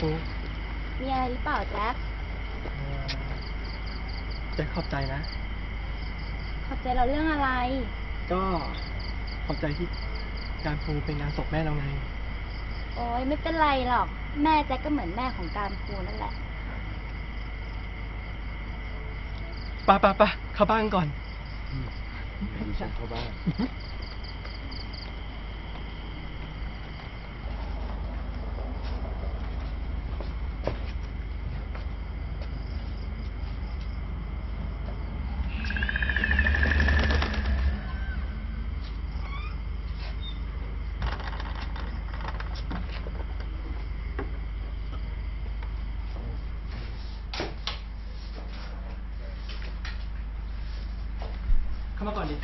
ปูมีอะไรหรือเปล่าแจ็คแจ็คขอบใจนะ ขอบใจเราเรื่องอะไร ก็ขอบใจที่การปูเป็นงานศพแม่เราไง โอ้ยไม่เป็นไรหรอก แม่แจ็คก็เหมือนแม่ของการพูนั่นแหละไปไปไปเข้าบ้านก่อนดูฉันเข้าบ้าน มาก่อนดิ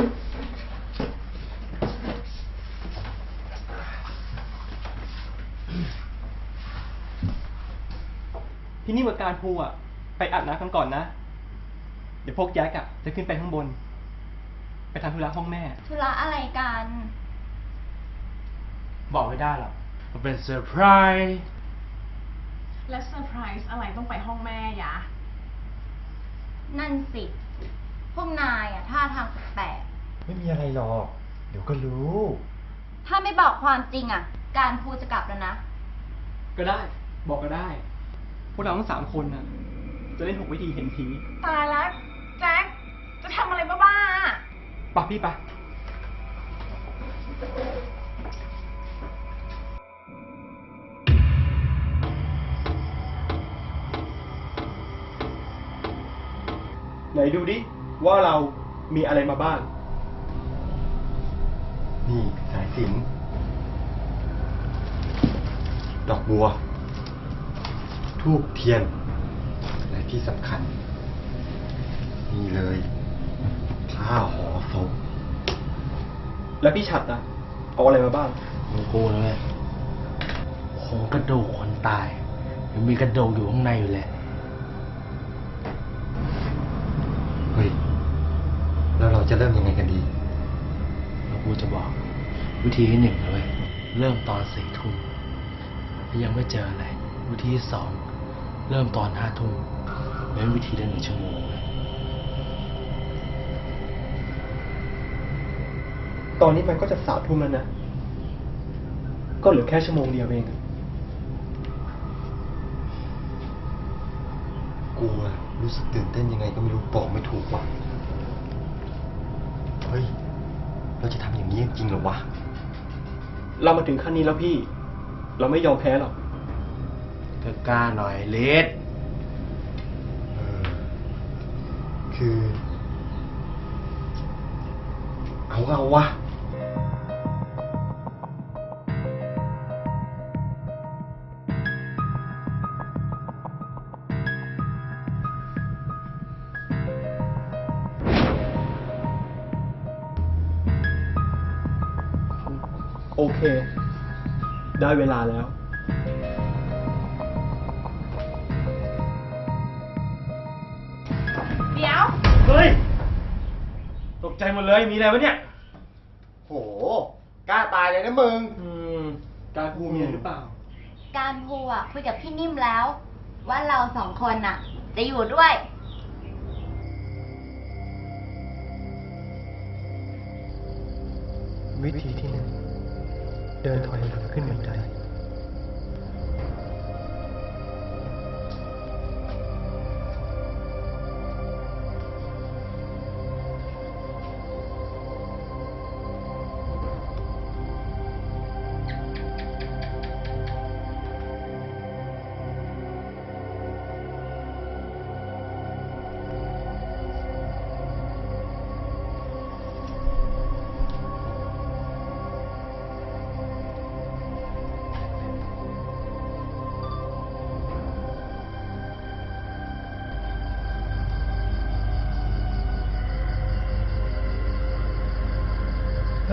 พี่นี่กับการพูอะ ไปอาบน้ำกันก่อนนะ เดี๋ยวพวกแจ็คอะ จะขึ้นไปข้างบน ไปทำธุระห้องแม่ ธุระอะไรกัน บอกไม่ได้หรอกมันเป็นเซอร์ไพรส์และเซอร์ไพรส์อะไรต้องไปห้องแม่ยะ นั่นสิ พวกนายอะท่าทางแปลกไม่มีอะไรหรอก เดี๋ยวก็รู้ ๆถ้าไม่บอกความจริงอะการพูจะกลับแล้วนะ ก็ได้ บอกก็ได้ พวกเราทั้งสามคนน่ะ จะเล่นหกวิธีเห็นผีตายแล้วแจ็คจะทำอะไรบ้าๆอะปะพี่ปะไหนดูดิ ว่าเรามีอะไรมาบ้าง นี่สายสิญจนดอกบัว ทูบเทียน และที่สำคัญ นี่เลยผ้าห่อศพแล้วพี่ฉัดอะเอาอะไรมาบ้างมึงกูนะเว้ยโครงกระดูกคนตาย ยังมีกระดูกอยู่ข้างในอยู่แหละ เฮ้ย แล้วเราจะเริ่มยังไงกันดีแล้วกูจะบอก วิธีที่หนึ่งนะเว้ยเริ่มตอนสี่ทุ่มถ้ายังไม่เจออะไร วิธีที่สองเริ่มตอนห้าทุ่มเว้นวิธีละหนึ่งชั่วโมงเว้ยตอนนี้มันก็จะสามทุ่มแล้วนะ ก็เหลือแค่ชั่วโมงเดียวเอง กูอะรู้สึกตื่นเต้นยังไงก็ไม่รู้บอกไม่ถูกว่ะ เฮ้ย เราจะทำอย่างนี้จริงเหรอวะ เรามาถึงขั้นนี้แล้วพี่ เราไม่ยอมแพ้หรอกก็กล้าหน่อยเลดเออคือ เอาก็เอาวะ เวลาแล้วเดี๋ยว เฮ้ยตกใจหมดเลยมีอะไรวะเนี่ยโห กล้าตายเลยนะมึง อืมการภูมิหรือเปล่า การพูอะคุยกับพี่นิ่มแล้ว ว่าเราสองคนน่ะ จะอยู่ด้วย วิธีที่หนึ่ง เดินถอยหลังขึ้นบันได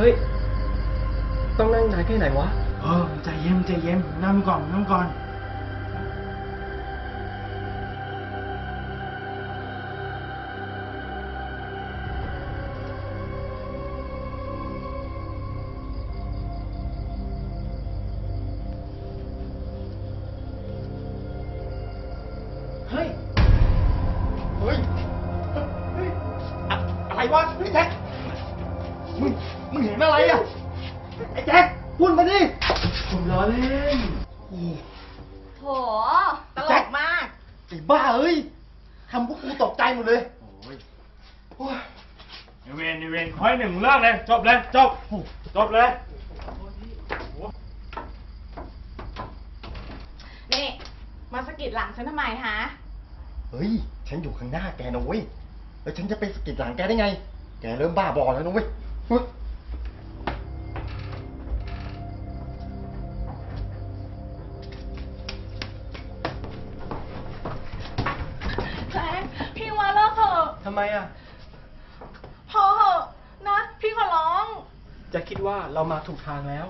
เฮ้ย ต้องนั่งนานแค่ไหนวะ เออใจเย็นใจเย็นนั่งก่อนนั่งก่อน บ้าเอ้ยทำพวกกูตกใจหมดเลยไอเวนไอเวนคอยหนึ่งเลิกเลยจบเลยจบจบเลย นี่ มาสะกิดหลังฉันทำไมฮะ เฮ้ย ฉันอยู่ข้างหน้าแกนะเว้ย แล้วฉันจะไปสะกิดหลังแกได้ไง แกเริ่มบ้าบอแล้วนะเว้ย เรามาถูกทางแล้ว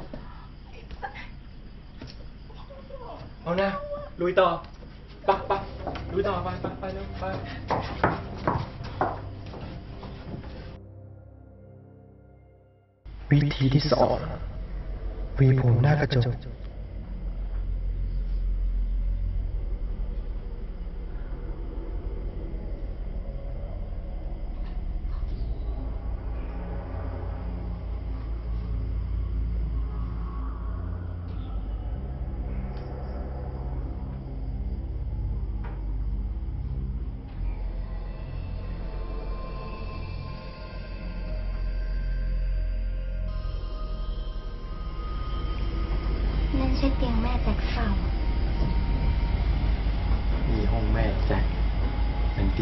เอานะลุยต่อไปไปลุยต่อไปไปไปเร็วไปวิธีที่สองวีผมหน้ากระจก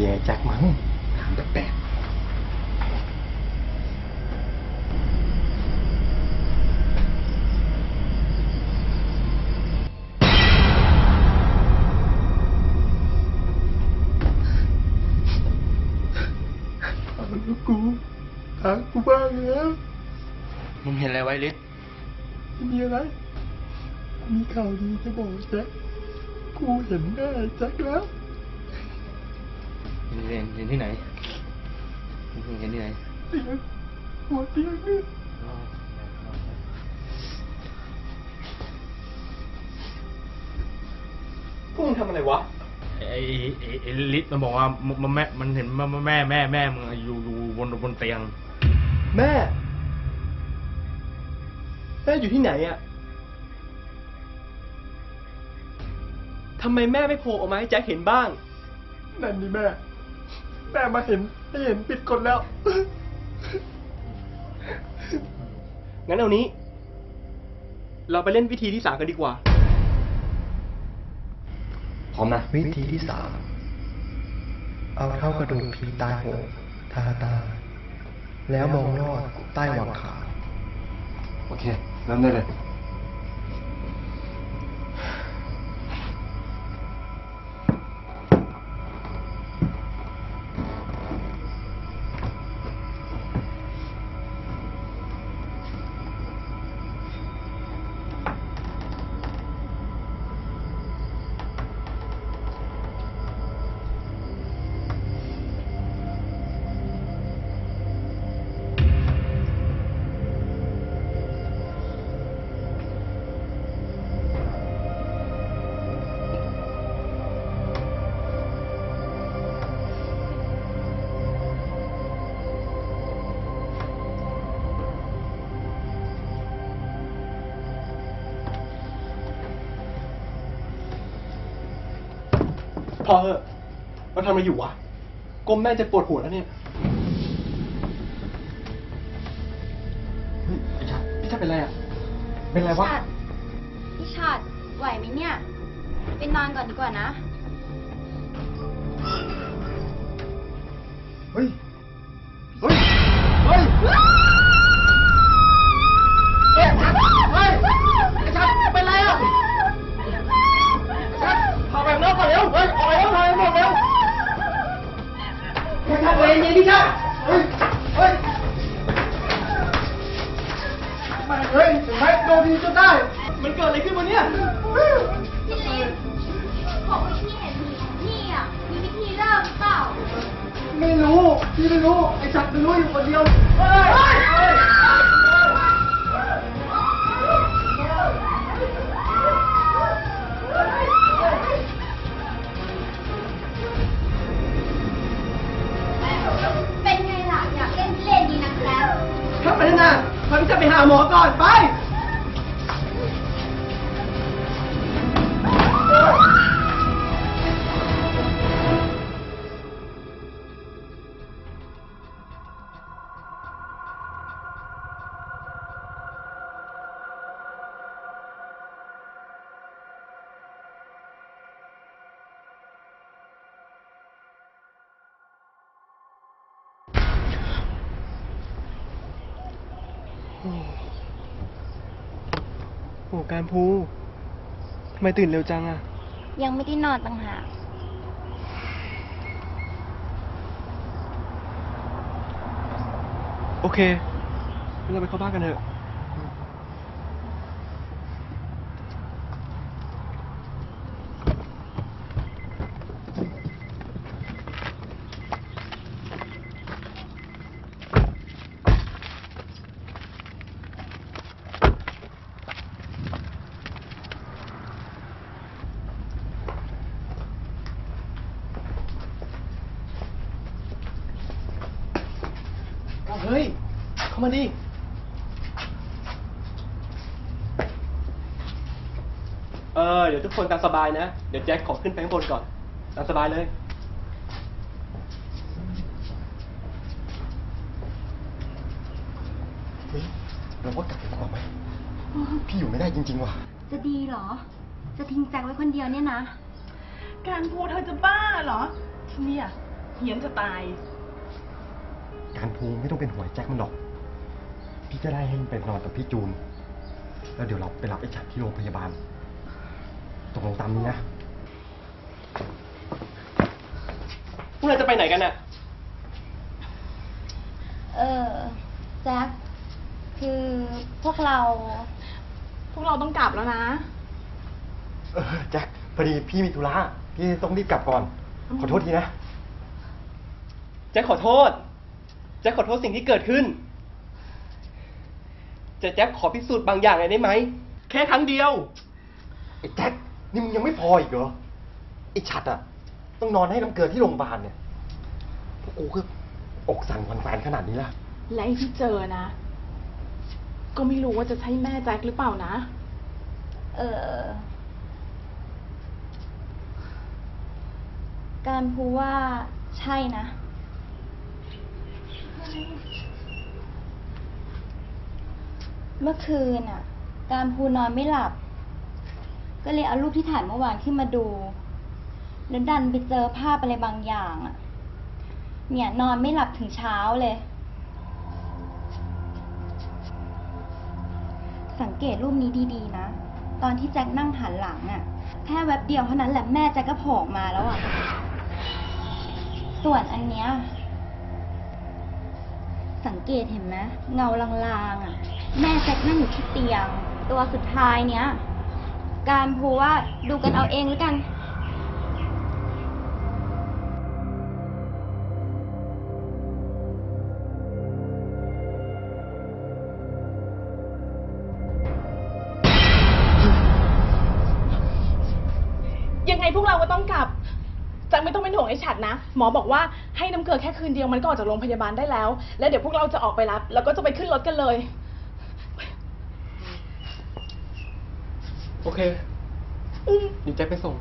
ตียงไอ้แจ็คมั้งถามแปลกๆเอาลูกกูหากูบ้างแล้วมึงเห็นอะไรไว้ลิศไม่มีอะไร มีข่าวดีจะบอกแจ็คกูเห็นหน้าไอ้แจ็คแล้ว เห็นเห็นเห็นที่ไหนมึงเห็นที่ไหนเตียงหัวเตียงนี่พวกมึงทำอะไรวะไอ้ไอ้ไอ้ลิศมันบอกว่ามันแม่มันเห็นแม่แม่แม่มึงอยู่อยู่บนบนเตียง แม่ แม่อยู่ที่ไหนอะทำไมแม่ไม่โผล่ออกมาให้แจ็คเห็นบ้าง นั่นนี่แม่ แม่มาเห็นไม่เห็นปิดกฎแล้ว งั้นเอานี้ เราไปเล่นวิธีที่สามกันดีกว่า พร้อมนะ วิธีที่สาม เอาเท่ากระดูกผีตายโหงทาตา แล้วมองลอดใต้หวังขา โอเคเริ่มได้เลย พอเถอะเราทำอะไรอยู่วะก้มแม่จะปวดหัวแล้วเนี่ยเฮ้ยไอ้ชัดพี่ชัดเป็นไรอะ เป็นไรวะชาติพี่ชาติไหวไหมเนี่ยไปนอนก่อนดีกว่านะ เฮ้ย เฮ้ย เฮ้ย ร็วเฮ้ยออกไปข้างนอกหมดเร็วไอ้ชัดเย็นเย็นพี่ชัดเฮ้ยเฮ้ยมาเฮ้ยเห็นไหมโดนดีจนได้ มันเกิดอะไรขึ้นวะเนี่ย พี่ลินบอกว่าพี่เห็นผีของพี่อะ มีวิธีเลิกหรือเปล่า ไม่รู้ พี่ไม่รู้ ไอ้ชัดไม่รู้อยู่คนเดียว เฮ้ย พี่แจ็ โอ้การภูทำไมตื่นเร็วจังอะยังไม่ได้นอนต่างหากโอเคงั้นเราไปเข้าบ้านกันเถอะามาดิเออเดี๋ยวทุกคนตามสบายนะ เดี๋ยวแจ็คขอขึ้นไปข้างบนก่อน ตามสบายเลย เฮ้ยเราว่ากลับดีกว่าไหมพี่อยู่ไม่ได้จริง ๆ ว่ะ จะดีเหรอ จะทิ้งแจ็คไว้คนเดียวเนี่ยนะ การพูดเธอจะบ้าเหรอเนี่ยเฮี้ยนจะตาย การภูไม่ต้องเป็นห่วงไอ้แจ็คมันหรอก พี่จะได้ให้มันไปนอนกับพี่จูน แล้วเดี๋ยวเราไปรับไอ้ฉัดที่โรงพยาบาล ตกลงตามนี้นะพวกเราจะไปไหนกันน่ะ เออแจ็คคือพวกเรา พวกเราต้องกลับแล้วนะเออแจ็คพอดีพี่มีธุระพี่ต้องรีบกลับก่อน ขอโทษทีนะ แจ็คขอโทษ แจ็คขอโทษสิ่งที่เกิดขึ้น จะแจ็คขอพิสูจน์บางอย่างหน่อยได้ไหม แค่ครั้งเดียว ไอ้แจ็คนี่มึงยังไม่พออีกเหรอ ไอ้ฉัดอะต้องนอนให้น้ำเกลือที่โรงพยาบาลเนี่ยพวกกูคืออกสั่นขวัญแขวนขนาดนี้ละและไอ้ที่เจอนะ ก็ไม่รู้ว่าจะใช่แม่แจ็คหรือเปล่านะ เออ การพูว่าใช่นะ เมื่อคืนอะ การพูนอนไม่หลับ ก็เลยเอารูปที่ถ่ายเมื่อวานขึ้นมาดู แล้วดันไปเจอภาพอะไรบางอย่างอะ เนี่ยนอนไม่หลับถึงเช้าเลย สังเกตรูปนี้ดีๆนะ ตอนที่แจ็คนั่งหันหลังอะ่ะ แค่แวบเดียวเท่านั้นแหละแม่แจ็คก็โผล่ออกมาแล้วอะ่ะ ส่วนอันเนี้ยสังเกตเห็นไหมเงาลางๆอะ่ะ แม่แจ็คนั่งอยู่ที่เตียง ตัวสุดท้ายเนี้ย การพูว่าดูกันเอาเองแล้วกันยังไงพวกเราก็ต้องกลับจ็คไม่ต้องเป็นห่วงไอ้ฉัดนะ หมอบอกว่าให้น้ำเกลือแค่คืนเดียวมันก็ออกจากโรงพยาบาลได้แล้ว แล้วเดี๋ยวพวกเราจะออกไปรับ แล้วก็จะไปขึ้นรถกันเลย โอเคเดี๋ยวแจ็คไปส่ง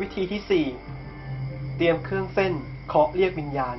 วิธีที่สี่เตรียมเครื่องเส้นเคาะเรียกวิญญาณ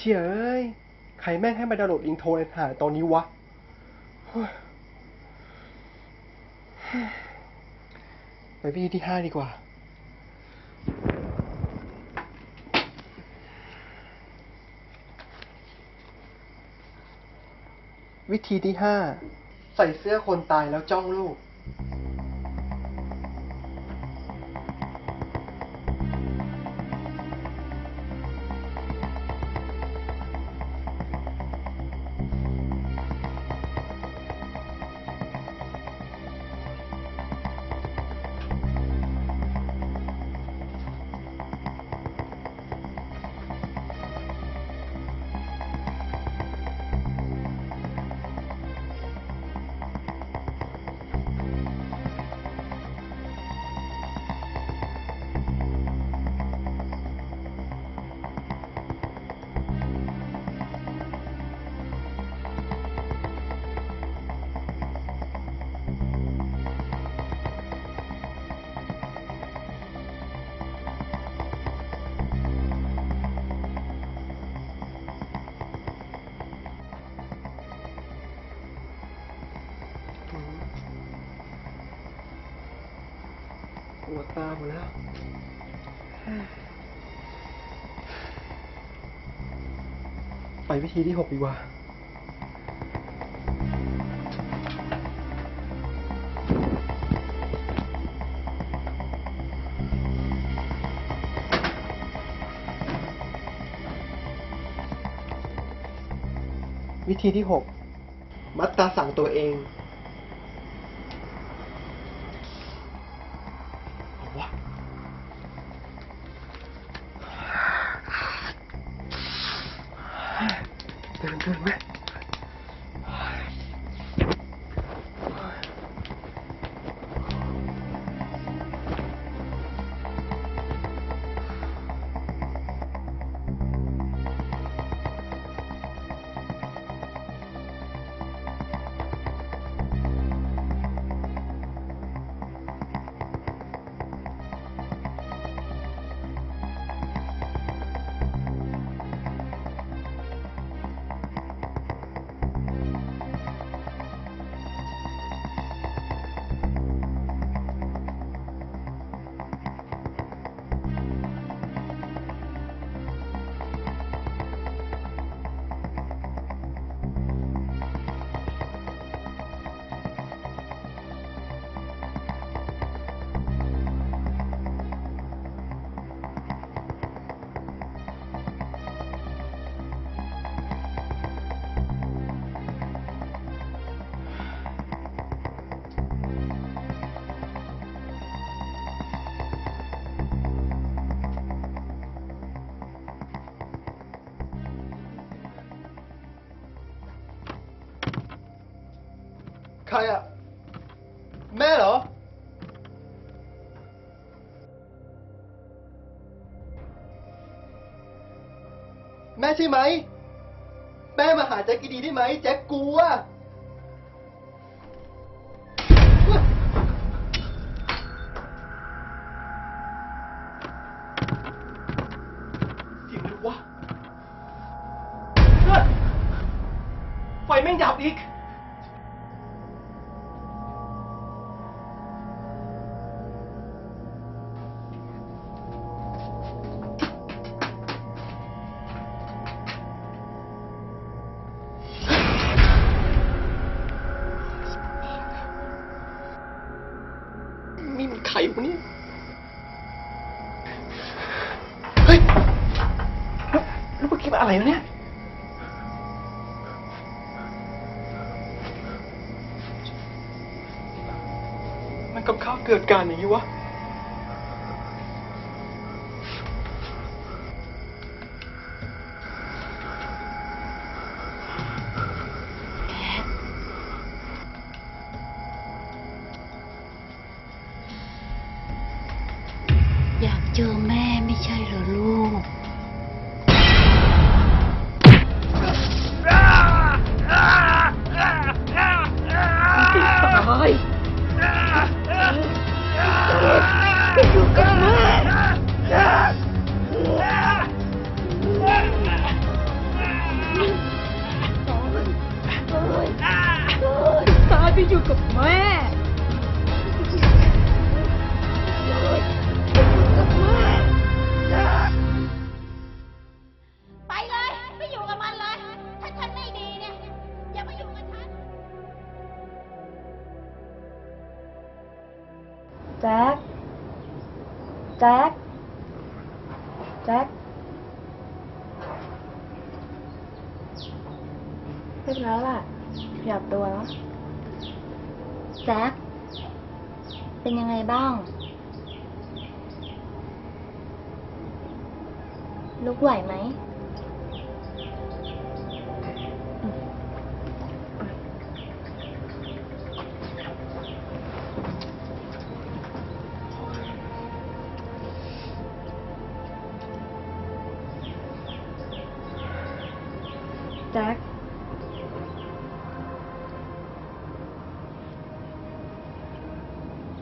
เชี่ยเอ้ย ใครแม่งให้มาดาวน์โหลดอินโทรในหาตอนนี้วะ ไปวิธีที่ห้าดีกว่า วิธีที่ห้า ใส่เสื้อคนตายแล้วจ้องลูกาหมดแล้วไปวิธีที่หกดีกว่าวิธีที่หกมัดตาสั่งตัวเอง รอะแม่เหรอ แม่ใช่ไหม แม่มาหาแจ็คดีได้ไหม แจ็คกลัวเสียงอะไรวะเฮ้ยไฟแม่งดับอีก เกิดการอย่างนี้วะ แจ็คแจ็คแจ็คเรียบร้อยแล้วล่ะขยับตัวแล้วแจ็คเป็นยังไงบ้าง ลุกไหวไหม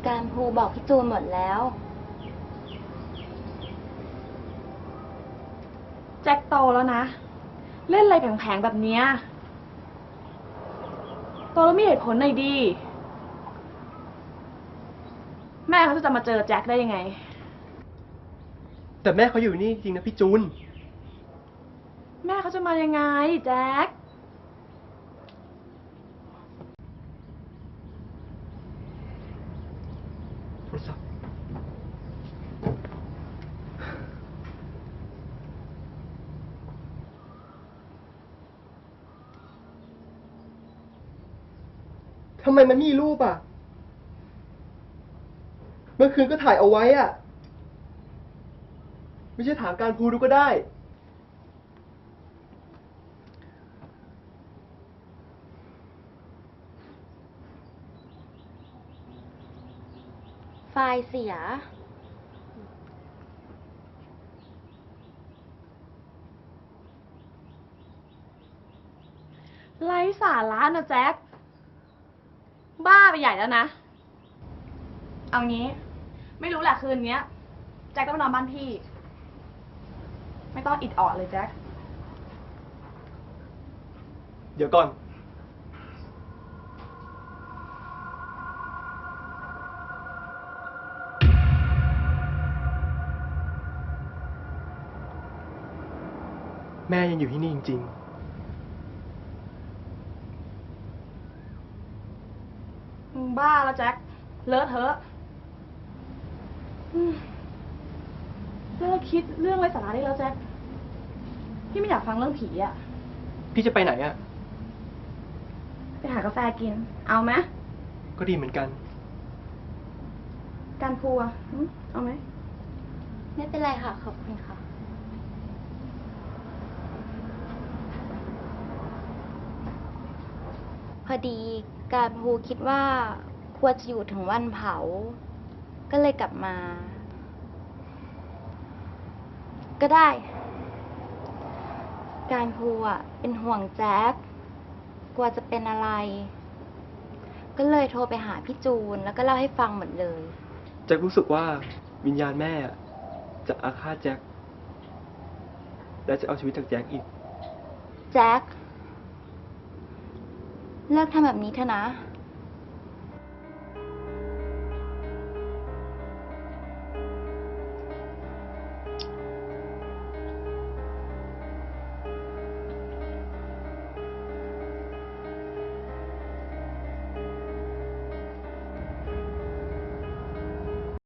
การภูบอกพี่จูนหมดแล้ว แจ็คโตแล้วนะ เล่นอะไรแผลงๆแบบเนี้ยโตแล้วมีเหตุผลหน่อยดี แม่เขาจะมาเจอแจ็คได้ยังไง แต่แม่เขาอยู่นี่จริงนะพี่จูน แม่เขาจะมายังไง แจ็ค โทรศัพท์ ทำ ไมมันมีรูปอะ เมื่อคืนก็ถ่ายเอาไว้อะ ไม่ใช่ถามการภูดูก็ได้ ไฟล์เสีย ไร้สาระนะแจ็ค บ้าไปใหญ่แล้วนะ เอางี้ ไม่รู้แหละคืนเนี้ย แจ็คต้องนอนบ้านพี่ ไม่ต้องอิดออดเลยแจ็ค เดี๋ยวก่อน แม่ยังอยู่ที่นี่จริงมึ บ้าแล้วแจ็ค เลอะเทอะอืมเลิกคิดเรื่องไร้สาระได้แล้วแจ็ค พี่ไม่อยากฟังเรื่องผีอะๆพี่จะไปไหนอะไปหากาแฟกิน เอาไหมก็ดีเหมือนกัน การพูอะหึเอาไหม ไม่เป็นไรค่ะ ขอบคุณค่ะ พอดีการภูคิดว่าควรจะอยู่ถึงวันเผา ก็เลยกลับมา ก็ได้ การภูอะ เป็นห่วงแจ๊คกลัวจะเป็นอะไร ก็เลยโทรไปหาพี่จูน แล้วก็เล่าให้ฟังหมดเลย แจ็ครู้สึกว่าวิญญาณแม่อะจะอาฆาตแจ็คและจะเอาชีวิตจากแจ็คอีก แจ็ค เลิกทำแบบนี้เถอะนะ